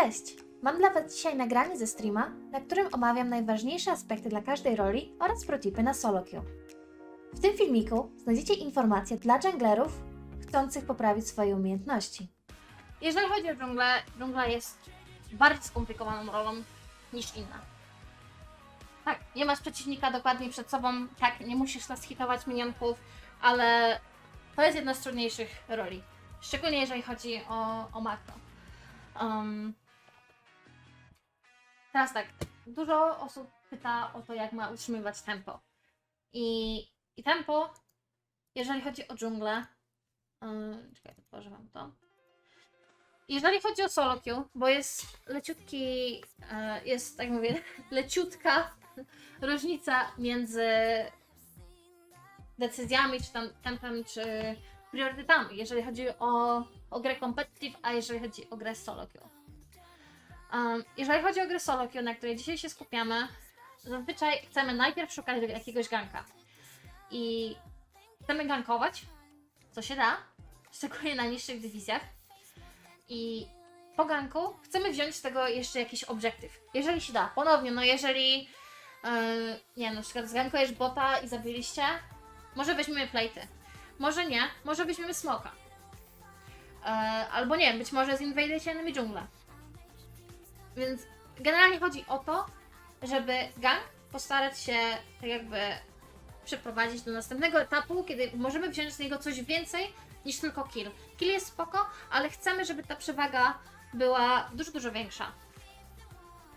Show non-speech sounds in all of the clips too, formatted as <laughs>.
Cześć! Mam dla Was dzisiaj nagranie ze streama, na którym omawiam najważniejsze aspekty dla każdej roli oraz protipy na solo queue. W tym filmiku znajdziecie informacje dla junglerów chcących poprawić swoje umiejętności. Jeżeli chodzi o dżunglę, dżungla jest bardziej skomplikowaną rolą niż inna. Tak, nie masz przeciwnika dokładnie przed sobą, tak, nie musisz nas hitować minionków, ale to jest jedna z trudniejszych roli. Szczególnie jeżeli chodzi o, o. Um, teraz tak, dużo osób pyta o to, jak ma utrzymywać tempo. I, i tempo, jeżeli chodzi o dżunglę, yy, czekaj, otworzę wam to. Jeżeli chodzi o solo queue, bo jest leciutki, e, jest tak mówię, <laughs> leciutka <laughs> różnica między decyzjami, czy tam tempem, czy priorytetami, jeżeli chodzi o, o grę competitive, a jeżeli chodzi o grę solo queue. Um, jeżeli chodzi o grę solo queue, na której dzisiaj się skupiamy, zazwyczaj chcemy najpierw szukać jakiegoś ganka. I chcemy gankować, co się da, <laughs> szczególnie na niższych dywizjach. I po ganku chcemy wziąć z tego jeszcze jakiś obiektyw. Jeżeli się da. Ponownie, no jeżeli yy, nie wiem, na przykład zgankujesz bota i zabiliście, może weźmiemy plejty. Może nie, może weźmiemy smoka. Yy, albo nie, być może zinwadujecie enemy dżunglę. Więc generalnie chodzi o to, żeby gang postarać się tak jakby przeprowadzić do następnego etapu, kiedy możemy wziąć z niego coś więcej niż tylko kill. Kill jest spoko, ale chcemy, żeby ta przewaga była dużo, dużo większa.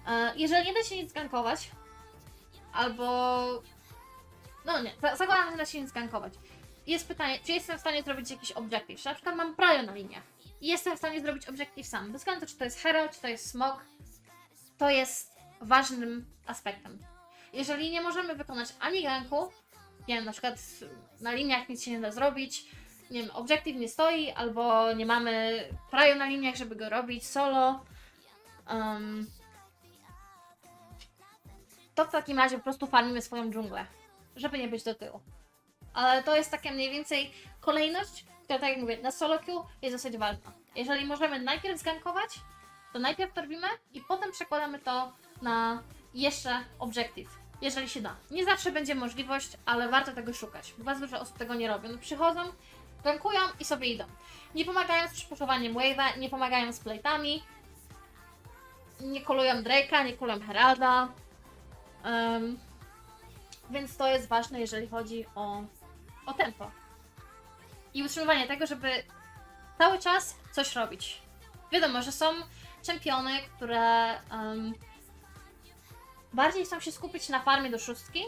E, Jeżeli nie da się nic gankować, albo... No nie, za- zakładam, że da się nic gankować. Jest pytanie, czy jestem w stanie zrobić jakiś obiektyw? Na przykład mam prajo na liniach i jestem w stanie zrobić obiektyw sam. Bez względu, czy to jest hero, czy to jest smog, to jest ważnym aspektem. Jeżeli nie możemy wykonać ani ganku, nie wiem, na przykład na liniach nic się nie da zrobić, nie wiem, obiektyw nie stoi, albo nie mamy praju na liniach, żeby go robić solo, um, to w takim razie po prostu farmimy swoją dżunglę, żeby nie być do tyłu. Ale to jest taka mniej więcej kolejność, która tak jak mówię, na solo queue jest dosyć ważna. Jeżeli możemy najpierw zgankować, to najpierw to robimy i potem przekładamy to na jeszcze obiektyw, jeżeli się da. Nie zawsze będzie możliwość, ale warto tego szukać, bo bardzo dużo osób tego nie robią. No, Przychodzą, gankują i sobie idą. Nie pomagają z przypuszowaniem wave'a, nie pomagają z plate'ami, nie kolują Drake'a, nie kolują Heralda. Em, więc to jest ważne, jeżeli chodzi o, o tempo. I utrzymywanie tego, żeby cały czas coś robić. Wiadomo, że są czempiony, które em, bardziej chcą się skupić na farmie do szóstki,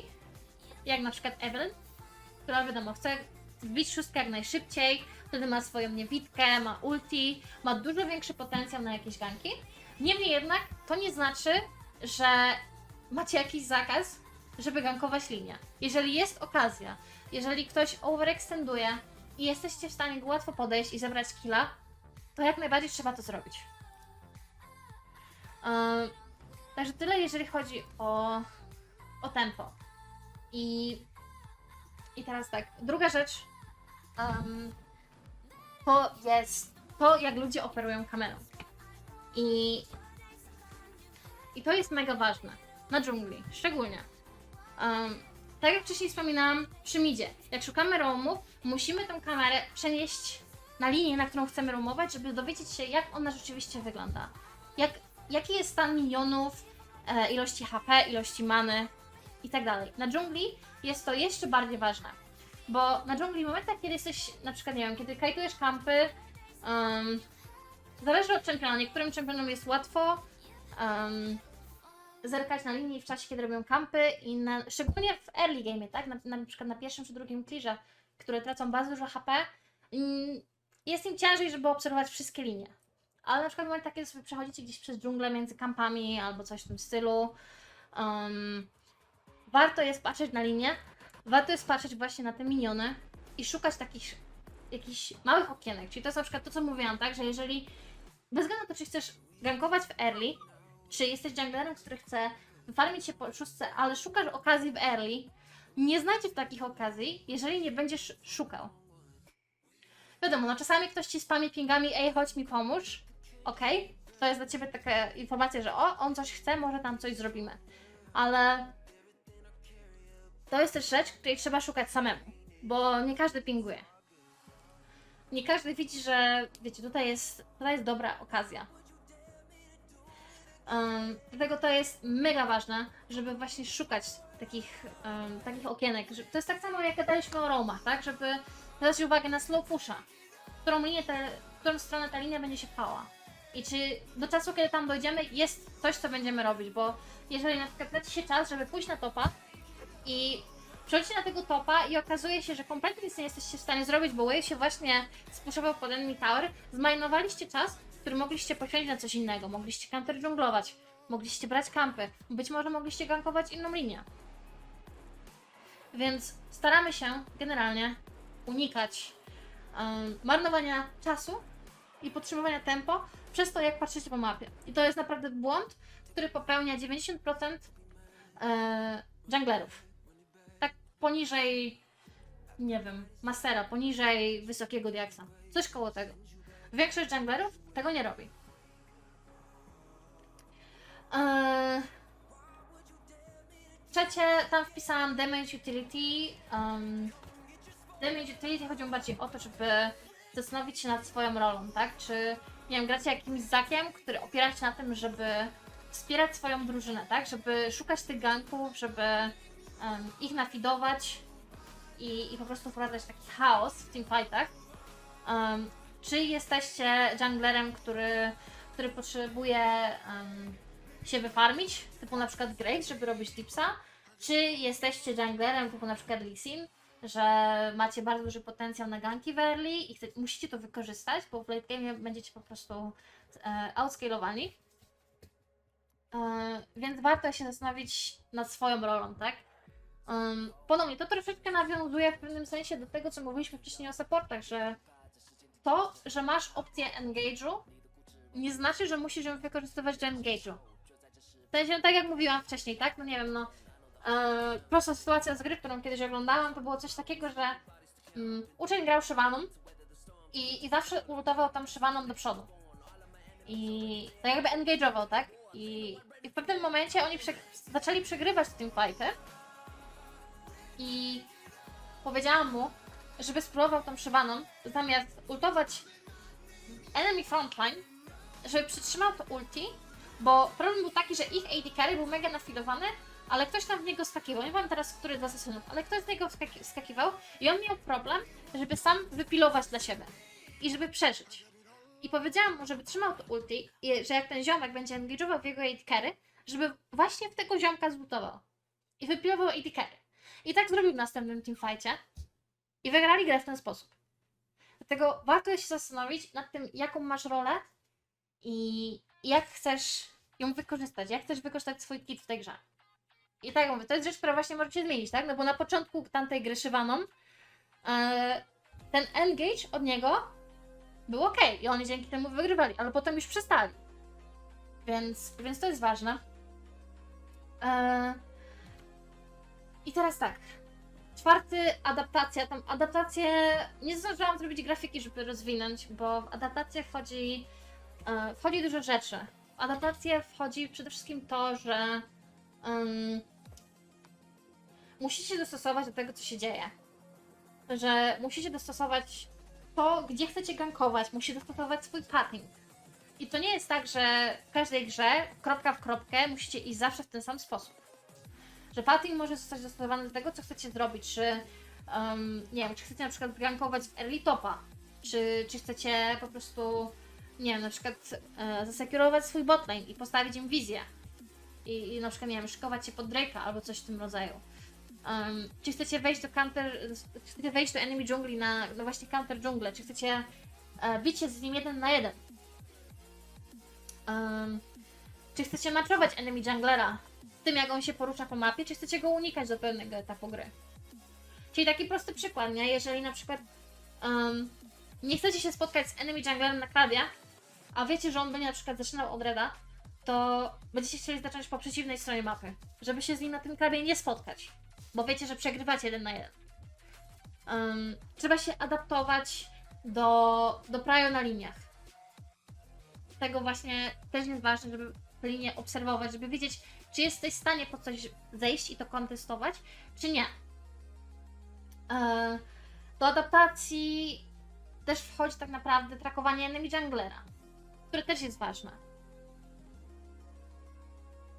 jak na przykład Evelyn, która wiadomo, chce wbić szóstkę jak najszybciej, wtedy ma swoją niewidkę, ma ulti, ma dużo większy potencjał na jakieś ganki. Niemniej jednak to nie znaczy, że macie jakiś zakaz, żeby gankować linię. Jeżeli jest okazja, jeżeli ktoś overextenduje i jesteście w stanie go łatwo podejść i zebrać killa, to jak najbardziej trzeba to zrobić. Ym, także tyle, jeżeli chodzi o, o tempo. I, I teraz tak, druga rzecz em, to jest to, jak ludzie operują kamerą. I, I to jest mega ważne. Na dżungli, szczególnie. Um, tak jak wcześniej wspominałam, przy midzie, jak szukamy roamów, musimy tę kamerę przenieść na linię, na którą chcemy roamować, żeby dowiedzieć się, jak ona rzeczywiście wygląda. Jak, jaki jest stan minionów, e, ilości HP, ilości many i tak. Na dżungli jest to jeszcze bardziej ważne. Bo na dżungli w momentach, kiedy jesteś, na przykład, nie wiem, kiedy kajtujesz kampy, um, zależy od czempiona. Niektórym czempionom jest łatwo um, zerkać na linii w czasie, kiedy robią kampy i na, szczególnie w early game, tak? Na, na, na przykład na pierwszym czy drugim clearze, które tracą bardzo dużo HP, mm, jest im ciężej, żeby obserwować wszystkie linie. Ale na przykład w momentach, kiedy sobie przechodzicie gdzieś przez dżunglę między kampami albo coś w tym stylu, um, warto jest patrzeć na linię, warto jest patrzeć właśnie na te miniony i szukać takich jakichś małych okienek. Czyli to jest na przykład to, co mówiłam, tak, że jeżeli bez względu na to, czy chcesz gankować w early, czy jesteś junglerem, który chce wyfarmić się po szóstce, ale szukasz okazji w early, nie znajdziesz takich okazji, jeżeli nie będziesz szukał. Wiadomo, no czasami ktoś ci spamie pingami, ej, chodź mi pomóż, okej, to jest dla ciebie taka informacja, że o, on coś chce, może tam coś zrobimy. Ale to jest też rzecz, której trzeba szukać samemu, bo nie każdy pinguje. Nie każdy widzi, że wiecie, tutaj jest, tutaj jest dobra okazja. Um, dlatego to jest mega ważne, żeby właśnie szukać takich, um, takich okienek. To jest tak samo jak gadaliśmy o roamach, tak? Żeby zwracać uwagę na slow pusha. W którą, linię te, którą stronę ta linia będzie się pchała. I czy do czasu, kiedy tam dojdziemy, jest coś, co będziemy robić, bo jeżeli na przykład leci się czas, żeby pójść na topa i przechodzicie na tego topa i okazuje się, że kompletnie nic nie jesteście w stanie zrobić, bo Wave się właśnie spuszował pod enemy tower, zmarnowaliście czas, który mogliście poświęcić na coś innego. Mogliście counter dżunglować, mogliście brać kampy, być może mogliście gankować inną linię. Więc staramy się generalnie unikać um, marnowania czasu i podtrzymywania tempo przez to, jak patrzycie po mapie. I to jest naprawdę błąd, który popełnia 90% e, junglerów. Tak poniżej, nie wiem, mastera, poniżej wysokiego diaksa. Coś koło tego. Większość junglerów tego nie robi. Eee, trzecie, tam wpisałam damage utility. Um, damage utility chodzi mi bardziej o to, żeby zastanowić się nad swoją rolą, tak? Czy, nie wiem, gracie jakimś zakiem, który opiera się na tym, żeby wspierać swoją drużynę, tak? Żeby szukać tych ganków, żeby um, ich nafidować i, i po prostu wprowadzać taki chaos w teamfightach. Um, czy jesteście junglerem, który, który potrzebuje um, się wyfarmić, typu na przykład Grace, żeby robić dipsa? Czy jesteście junglerem typu na przykład Lee Sin, że macie bardzo duży potencjał na ganki w early i chce, musicie to wykorzystać, bo w late game będziecie po prostu e, outscalowani. E, więc warto się zastanowić nad swoją rolą, tak? Um, ponownie, to troszeczkę nawiązuje w pewnym sensie do tego, co mówiliśmy wcześniej o supportach, że to, że masz opcję engage'u, nie znaczy, że musisz ją wykorzystywać do engage'u. W sensie, tak jak mówiłam wcześniej, tak? No nie wiem, no. e, prosta sytuacja z gry, którą kiedyś oglądałam, to było coś takiego, że mm, uczeń grał Szywaną i, i zawsze ultował tam Szywaną do przodu. I tak jakby engage'ował, tak? I, I w pewnym momencie oni prze, zaczęli przegrywać tym fighty i powiedziałam mu, żeby spróbował tą Szywaną, zamiast ultować enemy frontline, żeby przytrzymał to ulti, bo problem był taki, że ich AD carry był mega nafilowany, ale ktoś tam w niego skakiwał. Nie wiem teraz, który z asesynów, ale ktoś z niego skaki- skakiwał i on miał problem, żeby sam wypilować dla siebie i żeby przeżyć. I powiedziałam mu, żeby trzymał to ulti i że jak ten ziomek będzie engage'ował w jego AD carry, żeby właśnie w tego ziomka zlutował. I wypilował AD carry. I tak zrobił w następnym teamfightie. I wygrali grę w ten sposób. Dlatego warto się zastanowić nad tym, jaką masz rolę i jak chcesz ją wykorzystać, jak chcesz wykorzystać swój kit w tej grze. I tak mówię, to jest rzecz, która właśnie może się zmienić, tak? No bo na początku tamtej gry Szywaną e, ten engage od niego był ok i oni dzięki temu wygrywali, ale potem już przestali. Więc, więc to jest ważne. E, I teraz tak. Czwarty, adaptacja. Tam adaptację. Nie zdążyłam zrobić grafiki, żeby rozwinąć, bo w adaptację wchodzi, e, wchodzi dużo rzeczy. W adaptację wchodzi przede wszystkim to, że em, musicie dostosować do tego, co się dzieje. Że musicie dostosować to, gdzie chcecie gankować, musicie dostosować swój pattern. I to nie jest tak, że w każdej grze, kropka w kropkę, musicie iść zawsze w ten sam sposób że pattern może zostać dostosowany do tego, co chcecie zrobić, czy um, nie wiem, czy chcecie na przykład gankować w early topa, czy, czy chcecie po prostu, nie wiem, na przykład e, zasekurować swój botlane i postawić im wizję i, i na przykład, nie wiem, szykować się pod Drake'a albo coś w tym rodzaju. Um, czy chcecie wejść do counter, czy chcecie wejść do enemy dżungli na, no właśnie counter dżunglę, czy chcecie e, bić się z nim jeden na jeden. Um, czy chcecie matchować enemy junglera tym, jak on się porusza po mapie, czy chcecie go unikać do pewnego etapu gry. Czyli taki prosty przykład, nie? Jeżeli na przykład um, nie chcecie się spotkać z enemy junglerem na krabie, a wiecie, że on będzie na przykład zaczynał od reda, to będziecie chcieli zacząć po przeciwnej stronie mapy, żeby się z nim na tym krabie nie spotkać, bo wiecie, że przegrywacie jeden na jeden. Um, trzeba się adaptować do, do prajo na liniach. Tego właśnie też jest ważne, żeby tę linię obserwować, żeby wiedzieć, czy jesteś w stanie po coś zejść i to kontestować, czy nie. E, Do adaptacji też wchodzi tak naprawdę trakowanie enemy junglera, które też jest ważne.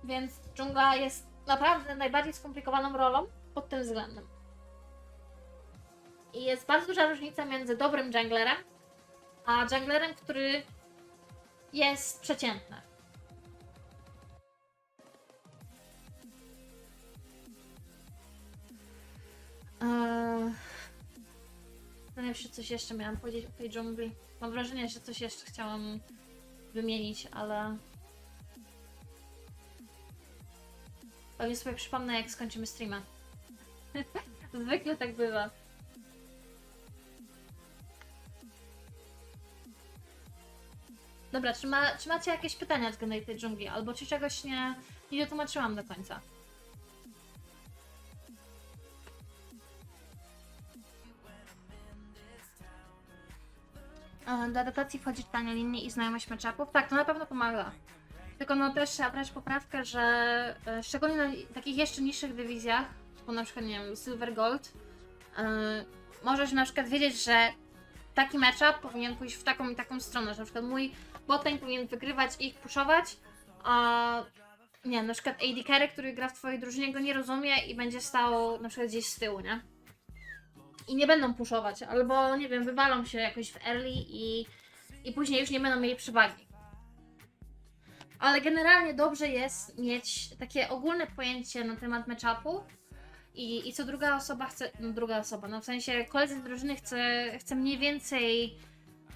Więc dżungla jest naprawdę najbardziej skomplikowaną rolą pod tym względem. I jest bardzo duża różnica między dobrym junglerem, a junglerem, który jest przeciętny. Eee... No czy coś jeszcze miałam powiedzieć o tej dżungli. Mam wrażenie, że coś jeszcze chciałam wymienić, ale... Pewnie sobie przypomnę, jak skończymy streama. <laughs> Zwykle tak bywa. Dobra, czy, ma, czy macie jakieś pytania względem tej dżungli? Albo czy czegoś nie, nie do końca? E, Do adaptacji wchodzi czytanie linii i znajomość matchupów. Tak, to na pewno pomaga. Tylko no też trzeba brać poprawkę, że e, szczególnie na takich jeszcze niższych dywizjach, typu na przykład, nie wiem, Silver Gold, e, możesz na przykład wiedzieć, że taki matchup powinien pójść w taką i taką stronę, że na przykład mój botlane powinien wygrywać i ich puszować, a nie na przykład AD Carry, który gra w twojej drużynie go nie rozumie i będzie stał na przykład gdzieś z tyłu, nie? I nie będą puszować, albo nie wiem, wywalą się jakoś w early i, i później już nie będą mieli przewagi. Ale generalnie dobrze jest mieć takie ogólne pojęcie na temat matchupów i, i co druga osoba chce, no druga osoba, no w sensie koledzy z drużyny chce, chce mniej więcej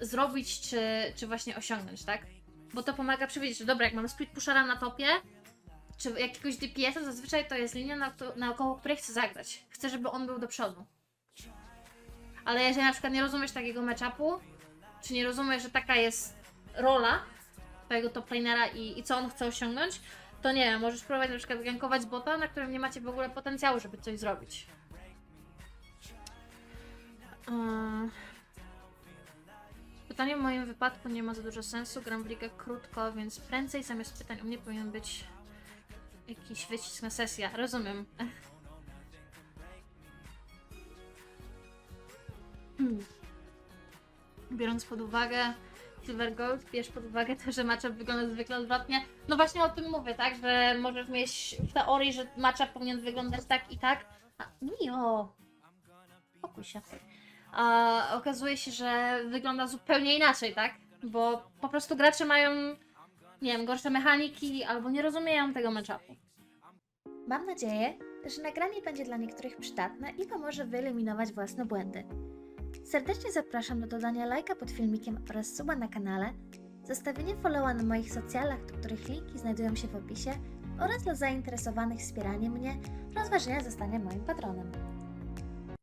zrobić, czy, czy właśnie osiągnąć, tak? Bo to pomaga przewidzieć, że dobra, jak mamy split pushera na topie, czy jakiegoś DPS-a, zazwyczaj to jest linia, na, to, naokoło której chcę zagrać. Chcę, żeby on był do przodu. Ale jeżeli na przykład nie rozumiesz takiego matchupu, czy nie rozumiesz, że taka jest rola twojego toplanera i, i co on chce osiągnąć, to nie wiem, możesz próbować na przykład gankować bota, na którym nie macie w ogóle potencjału, żeby coś zrobić. Eee, Pytanie w moim wypadku nie ma za dużo sensu. Gram w ligę krótko, więc prędzej zamiast pytań u mnie powinien być jakiś wycisk na sesję. Rozumiem. Hmm. Biorąc pod uwagę Silver Gold, bierz pod uwagę to, że matchup wygląda zwykle odwrotnie. No właśnie o tym mówię, tak? Że możesz mieć w teorii, że matchup powinien wyglądać tak i tak. A, Mio! Spokój się. A okazuje się, że wygląda zupełnie inaczej, tak? Bo po prostu gracze mają, nie wiem, gorsze mechaniki albo nie rozumieją tego matchupu. Mam nadzieję, że nagranie będzie dla niektórych przydatne i pomoże wyeliminować własne błędy. Serdecznie zapraszam do dodania lajka pod filmikiem oraz suba na kanale, zostawienia followa na moich socjalach, do których linki znajdują się w opisie oraz dla zainteresowanych wspieraniem mnie rozważenia zostania moim patronem.